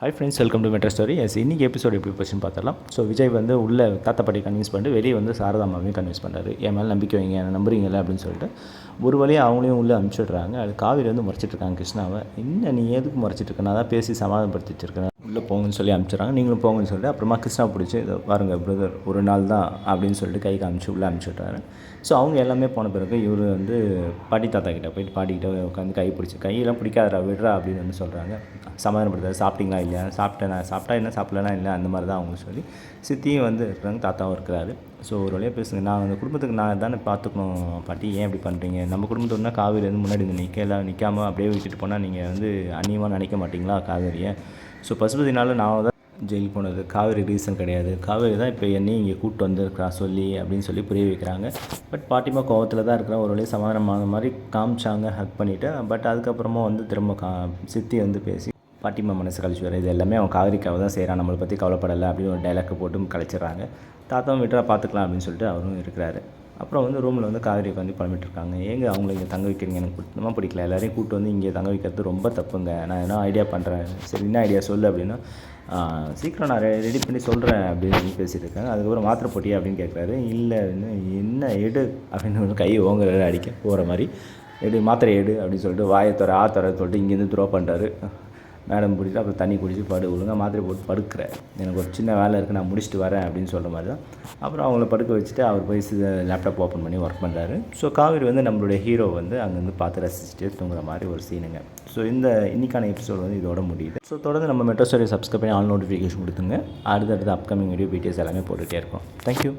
Hi friends welcome to Metro Stories இன்றைக்கி episode எப்படி போச்சுன்னு பார்த்துடலாம். ஸோ விஜய் வந்து உள்ளே தாத்தாப்பாட்டி கன்வின்ஸ் பண்ணிட்டு வெளியே வந்து சாரதாமாவையும் கன்வின்ஸ் பண்ணுறாரு என் மேலே நம்பிக்கை வைங்க என்ன நம்புறீங்களா அப்படின்னு சொல்லிட்டு ஒரு வழியாக அவங்களையும் உள்ளே அனுப்பிச்சுட்றாங்க. அது காவிரி வந்து முறைச்சிட்டு இருக்காங்க கிருஷ்ணாவை. என்ன நீ எதுக்கு முறைச்சிட்ருக்கேன் நான் தான் பேசி சமாதானப்படுத்தி வச்சிருக்கேன் உள்ளே போங்கன்னு சொல்லி அனுப்பிச்சிடுறாங்க. நீங்களும் போங்கன்னு சொல்லிட்டு அப்புறமா கிருஷ்ணா பிடிச்சி இதை பாருங்க பிரதர் ஒரு நாள் தான் அப்படின்னு சொல்லிட்டு கை காமிச்சு உள்ளே அனுப்பிச்சுட்டாரு ஸோ அவங்க எல்லாமே போன பிறகு இவர் வந்து பாட்டி தாத்தா கிட்டே போயிட்டு பாட்டிக்கிட்ட உட்காந்து கை பிடிச்சி கையெல்லாம் பிடிக்காதரா விடுறா அப்படின்னு வந்து சொல்கிறாங்க சமாதானப்படுத்தாரு சாப்பிட்டீங்களா இல்லையா? சாப்பிட்டேன் நான் சாப்பிட்டா என்ன? சாப்பிடலனா இல்லை அந்த மாதிரி தான் அவங்க சொல்லி சித்தியும் வந்து இருக்கிறாங்க தாத்தாவும் இருக்கிறாரு. ஸோ ஒரு வழியாக பேசுங்க. நான் அந்த குடும்பத்துக்கு நான் தானே பார்த்துக்கணும் பாட்டி ஏன் இப்படி பண்ணுறீங்க நம்ம குடும்பத்தோடனா காவேரி வந்து முன்னாடி வந்து நிற்கல நிற்காம அப்படியே விட்டுட்டு போனால் நீங்கள் வந்து அந்நியமாக நினைக்க மாட்டீங்களா காவேரியை? ஸோ பசுபதினால் நான் தான் ஜெயில் போனது. காவேரி ரீசன் கிடையாது. காவேரி தான் இப்போ என்னையும் இங்கே கூப்பிட்டு வந்திருக்கிறா சொல்லி அப்படின்னு சொல்லி புரிய வைக்கிறாங்க. பட் பாட்டிமா கோவத்தில் தான் இருக்கிற ஒரு வழியாக சமாதானமான மாதிரி காமிச்சாங்க ஹக் பண்ணிவிட்டு பட் அதுக்கப்புறமா வந்து திரும்ப கா சித்தி வந்து பேசி பாட்டிமா மனசு கழிச்சு வர இது எல்லாமே அவன் காவிரிக்காக தான் செய்கிறான் நம்மளை பற்றி கவலைப்படலை அப்படின்னு ஒரு டைலாக் போட்டு கழிச்சிடுறாங்க. தாத்தாவும் விட்டுறா பார்த்துக்கலாம் அப்படின்னு சொல்லிட்டு அவரும் இருக்கிறாரு. அப்புறம் வந்து ரூமில் வந்து காவேரி உட்காந்து புலம்பிட்டு இருக்காங்க ஏங்க அவங்கள இங்கே தங்க வைக்கிறீங்க? எனக்கு சுத்தமாக பிடிக்கல. எல்லாரையும் கூப்பிட்டு வந்து இங்கே தங்க வைக்கிறது ரொம்ப தப்புங்க. நான் என்ன ஐடியா பண்ணுறேன் சரி என்ன ஐடியா சொல்லு அப்படின்னா சீக்கிரம் நான் ரெடி பண்ணி சொல்கிறேன் அப்படின்னு சொல்லி பேசிட்டு இருக்காங்க அதுக்கப்புறம் மாத்திரை போட்டியா அப்படின்னு கேட்குறாரு. இல்லை என்ன எடு அப்படின்னு கை ஓங்குற அடிக்க போகிற மாதிரி. எடு மாத்திரை எடு அப்படின்னு சொல்லிட்டு வாயை தர ஆ சொல்லிட்டு இங்கேருந்து த்ரோ பண்ணுறாரு மேடம் பிடிச்சி அப்புறம் தண்ணி குடிச்சு படு ஒழுங்காக மாத்திரை போட்டு படுக்கிறேன் எனக்கு ஒரு சின்ன வேலை இருக்குது நான் முடிச்சுட்டு வரேன் அப்படின்னு சொல்கிற மாதிரி தான். அப்புறம் அவங்கள படுக்க வச்சுட்டு அவர் போய் லேப்டாப் ஓப்பன் பண்ணி ஒர்க் பண்ணுறாரு ஸோ காவிரி வந்து நம்மளுடைய ஹீரோ வந்து அங்கேருந்து பார்த்து ரசிச்சுட்டு தூங்குற மாதிரி ஒரு சீனுங்க ஸோ இந்த இன்னிக்கான எபிசோட் வந்து இதோட முடியுது. ஸோ தொடர்ந்து நம்ம மெட்ரோ ஸ்டோரி சப்ஸ்கிரைப் பண்ணி ஆல் நோட்டிஃபிகேஷன் கொடுத்துங்க. அடுத்தடுத்த அப்கமிங் வீடியோ டீட்டெயில்ஸ் எல்லாமே போட்டுகிட்டே இருக்கோம் தேங்க்யூ